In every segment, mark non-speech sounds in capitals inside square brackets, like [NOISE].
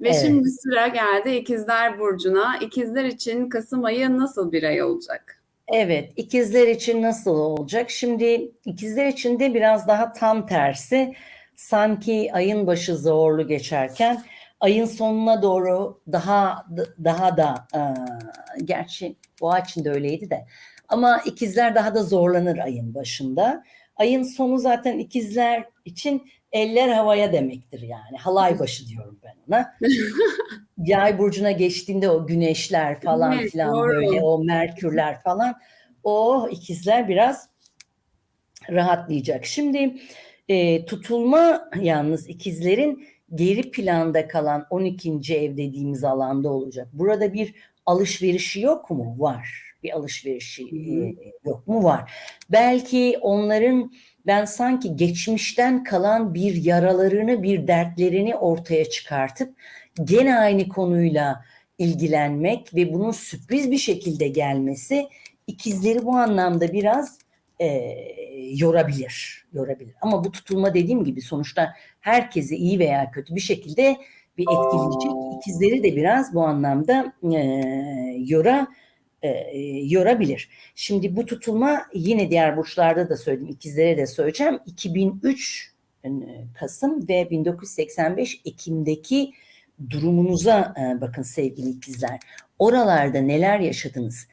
Ve Evet. şimdi sıra geldi İkizler Burcu'na. İkizler için Kasım ayı nasıl bir ay olacak? Evet, ikizler için nasıl olacak? Şimdi ikizler için de biraz daha tam tersi. Sanki ayın başı zorlu geçerken ayın sonuna doğru daha daha da e, gerçi boğa için de öyleydi de ama ikizler daha da zorlanır ayın başında. Ayın sonu zaten ikizler için eller havaya demektir yani. Halay başı diyorum ben ona. [LAUGHS] Yay burcuna geçtiğinde o güneşler falan Evet, filan doğru. böyle o merkürler falan o ikizler biraz rahatlayacak. Şimdi e, tutulma yalnız ikizlerin geri planda kalan 12. ev dediğimiz alanda olacak. Burada bir alışverişi yok mu? Var. Bir alışverişi e, yok mu? Var. Belki onların ben sanki geçmişten kalan bir yaralarını, bir dertlerini ortaya çıkartıp gene aynı konuyla ilgilenmek ve bunun sürpriz bir şekilde gelmesi ikizleri bu anlamda biraz e, yorabilir, yorabilir. Ama bu tutulma dediğim gibi sonuçta herkesi iyi veya kötü bir şekilde bir etkileyecek. İkizleri de biraz bu anlamda e, yora e, yorabilir. Şimdi bu tutulma yine diğer burçlarda da söyledim, ikizlere de söyleyeceğim. 2003 e, Kasım ve 1985 Ekim'deki durumunuza e, bakın sevgili ikizler. Oralarda neler yaşadınız?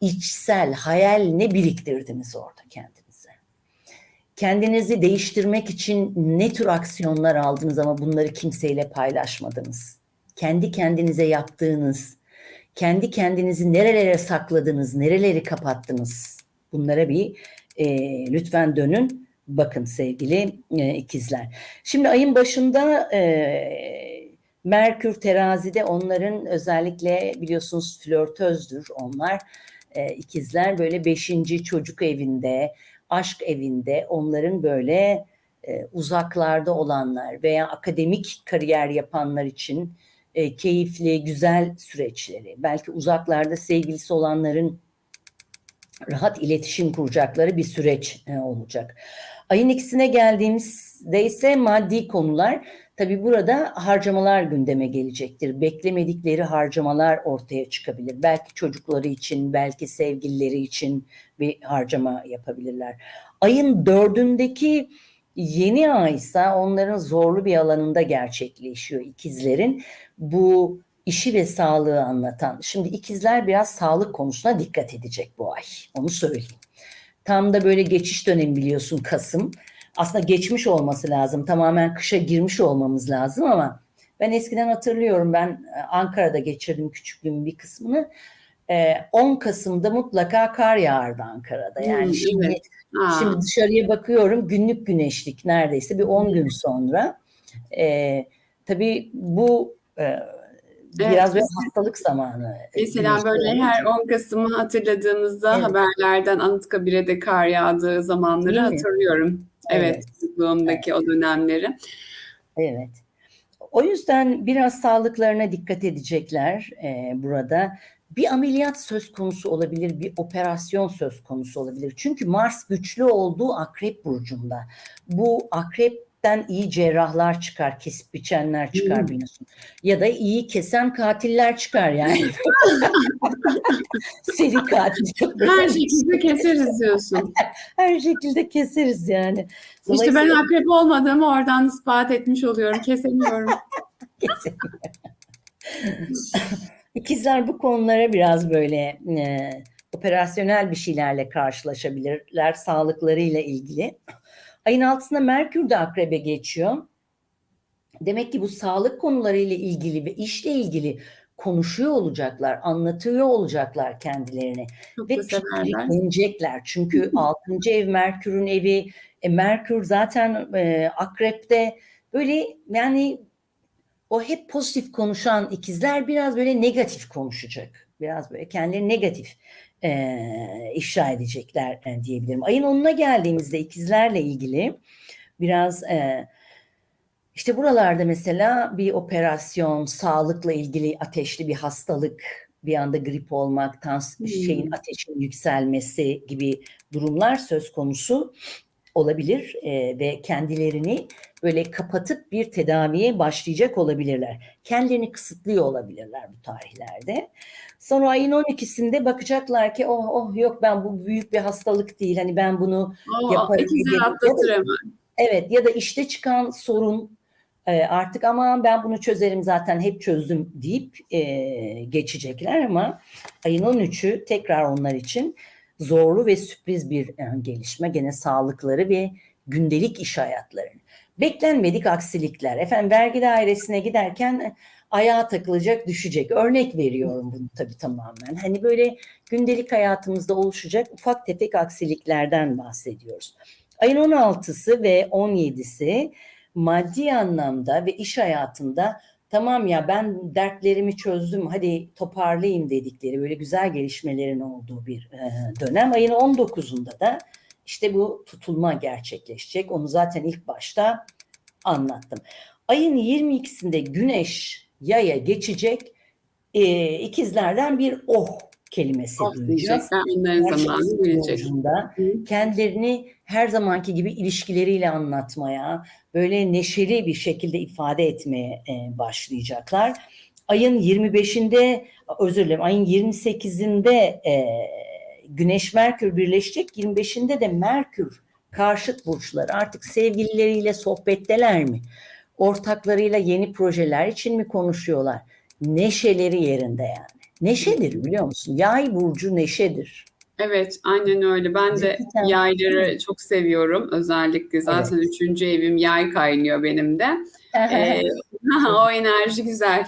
İçsel, hayal ne biriktirdiniz orada kendinize? Kendinizi değiştirmek için ne tür aksiyonlar aldınız ama bunları kimseyle paylaşmadınız? Kendi kendinize yaptığınız, kendi kendinizi nerelere sakladınız, nereleri kapattınız? Bunlara bir e, lütfen dönün. Bakın sevgili e, ikizler. Şimdi ayın başında e, Merkür terazide onların özellikle biliyorsunuz flörtözdür onlar. E, ikizler böyle beşinci çocuk evinde, aşk evinde onların böyle e, uzaklarda olanlar veya akademik kariyer yapanlar için e, keyifli, güzel süreçleri. Belki uzaklarda sevgilisi olanların rahat iletişim kuracakları bir süreç e, olacak. Ayın ikisine geldiğimizde ise maddi konular tabi burada harcamalar gündeme gelecektir. Beklemedikleri harcamalar ortaya çıkabilir. Belki çocukları için, belki sevgilileri için bir harcama yapabilirler. Ayın dördündeki yeni ay ise onların zorlu bir alanında gerçekleşiyor ikizlerin. Bu işi ve sağlığı anlatan. Şimdi ikizler biraz sağlık konusuna dikkat edecek bu ay. Onu söyleyeyim. Tam da böyle geçiş dönemi biliyorsun Kasım. Aslında geçmiş olması lazım. Tamamen kışa girmiş olmamız lazım ama ben eskiden hatırlıyorum. Ben Ankara'da geçirdim küçüklüğümün bir kısmını. 10 Kasım'da mutlaka kar yağardı Ankara'da. Yani Hmm, şimdi evet. Şimdi dışarıya bakıyorum günlük güneşlik neredeyse bir 10 gün sonra. Ee, tabii bu e, biraz böyle hastalık zamanı. Mesela böyle her 10 Kasım'ı hatırladığımızda Evet. haberlerden Anıtkabir'e de kar yağdığı zamanları hatırlıyorum. Evet, Evet. çocukluğumdaki o dönemleri. Evet. O yüzden biraz sağlıklarına dikkat edecekler e, burada. Bir ameliyat söz konusu olabilir, bir operasyon söz konusu olabilir. Çünkü Mars güçlü olduğu Akrep burcunda. Bu akrepten iyi cerrahlar çıkar, kesip biçenler çıkar Hmm. biliyorsun. Ya da iyi kesen katiller çıkar yani. [LAUGHS] Seri katil. Her şekilde keseriz diyorsun. [LAUGHS] Her şekilde keseriz yani. İşte ben akrep olmadığımı oradan ispat etmiş oluyorum. Kesemiyorum. [LAUGHS] İkizler bu konulara biraz böyle e, operasyonel bir şeylerle karşılaşabilirler sağlıklarıyla ilgili. Ayın altısında Merkür de akrebe geçiyor. Demek ki bu sağlık konularıyla ilgili ve işle ilgili konuşuyor olacaklar, anlatıyor olacaklar kendilerine Çok ve fikirlenecekler. Çünkü 6. ev Merkür'ün evi. E, Merkür zaten e, akrepte böyle yani o hep pozitif konuşan ikizler biraz böyle negatif konuşacak. Biraz böyle kendileri negatif e, ifşa edecekler e, diyebilirim. Ayın 10'una geldiğimizde ikizlerle ilgili biraz e, işte buralarda mesela bir operasyon, sağlıkla ilgili ateşli bir hastalık, bir anda grip olmak, tans Hmm. şeyin ateşin yükselmesi gibi durumlar söz konusu olabilir e, ve kendilerini böyle kapatıp bir tedaviye başlayacak olabilirler. Kendilerini kısıtlıyor olabilirler bu tarihlerde. Sonra ayın 12'sinde bakacaklar ki oh oh yok ben bu büyük bir hastalık değil. Hani ben bunu O Yaparız ikizler gibi. atlatır hemen. Evet ya da işte çıkan sorun e, artık ama ben bunu çözerim zaten hep çözdüm deyip e, geçecekler ama ayın 13'ü tekrar onlar için zorlu ve sürpriz bir e, gelişme. Gene sağlıkları ve gündelik iş hayatları. Beklenmedik aksilikler. Efendim vergi dairesine giderken e, ayağa takılacak, düşecek. Örnek veriyorum bunu tabii tamamen. Hani böyle gündelik hayatımızda oluşacak ufak tefek aksiliklerden bahsediyoruz. Ayın 16'sı ve 17'si maddi anlamda ve iş hayatında tamam ya ben dertlerimi çözdüm hadi toparlayayım dedikleri böyle güzel gelişmelerin olduğu bir e, dönem. Ayın 19'unda da işte bu tutulma gerçekleşecek. Onu zaten ilk başta anlattım. Ayın 22'sinde güneş yaya geçecek. E, ikizlerden bir oh kelimesi duyacağız. Her zamanı gelecek. kendilerini her zamanki gibi ilişkileriyle anlatmaya, böyle neşeli bir şekilde ifade etmeye e, başlayacaklar. Ayın 25'inde, özür dilerim, ayın 28'inde e, Güneş Merkür birleşecek, 25'inde de Merkür karşıt burçları artık sevgilileriyle sohbetteler mi? Ortaklarıyla yeni projeler için mi konuşuyorlar? Neşeleri yerinde yani. Neşedir biliyor musun? Yay burcu neşedir. Evet, aynen öyle. Ben de yayları çok seviyorum. Özellikle zaten üçüncü evim yay kaynıyor benim de. Ee, [LAUGHS] o enerji güzel.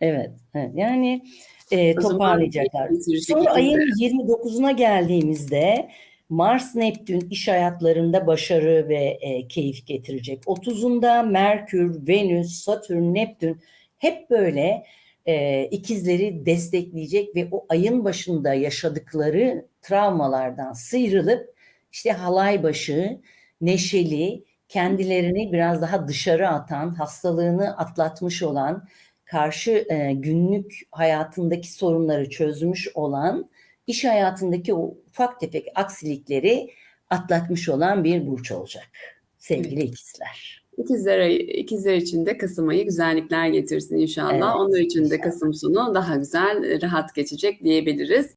Evet, evet. Yani e, toparlayacaklar. Sonra ayın ikizler. 29'una geldiğimizde Mars Neptün iş hayatlarında başarı ve e, keyif getirecek. 30'unda Merkür, Venüs, Satürn, Neptün hep böyle e, ikizleri destekleyecek ve o ayın başında yaşadıkları travmalardan sıyrılıp işte halay başı, neşeli, kendilerini biraz daha dışarı atan, hastalığını atlatmış olan, karşı e, günlük hayatındaki sorunları çözmüş olan, iş hayatındaki o ufak tefek aksilikleri atlatmış olan bir burç olacak sevgili ikizler. İkizler, ayı- ikizler için de Kasım ayı güzellikler getirsin inşallah. Evet, Onlar için de. Kasım sonu daha güzel, rahat geçecek diyebiliriz.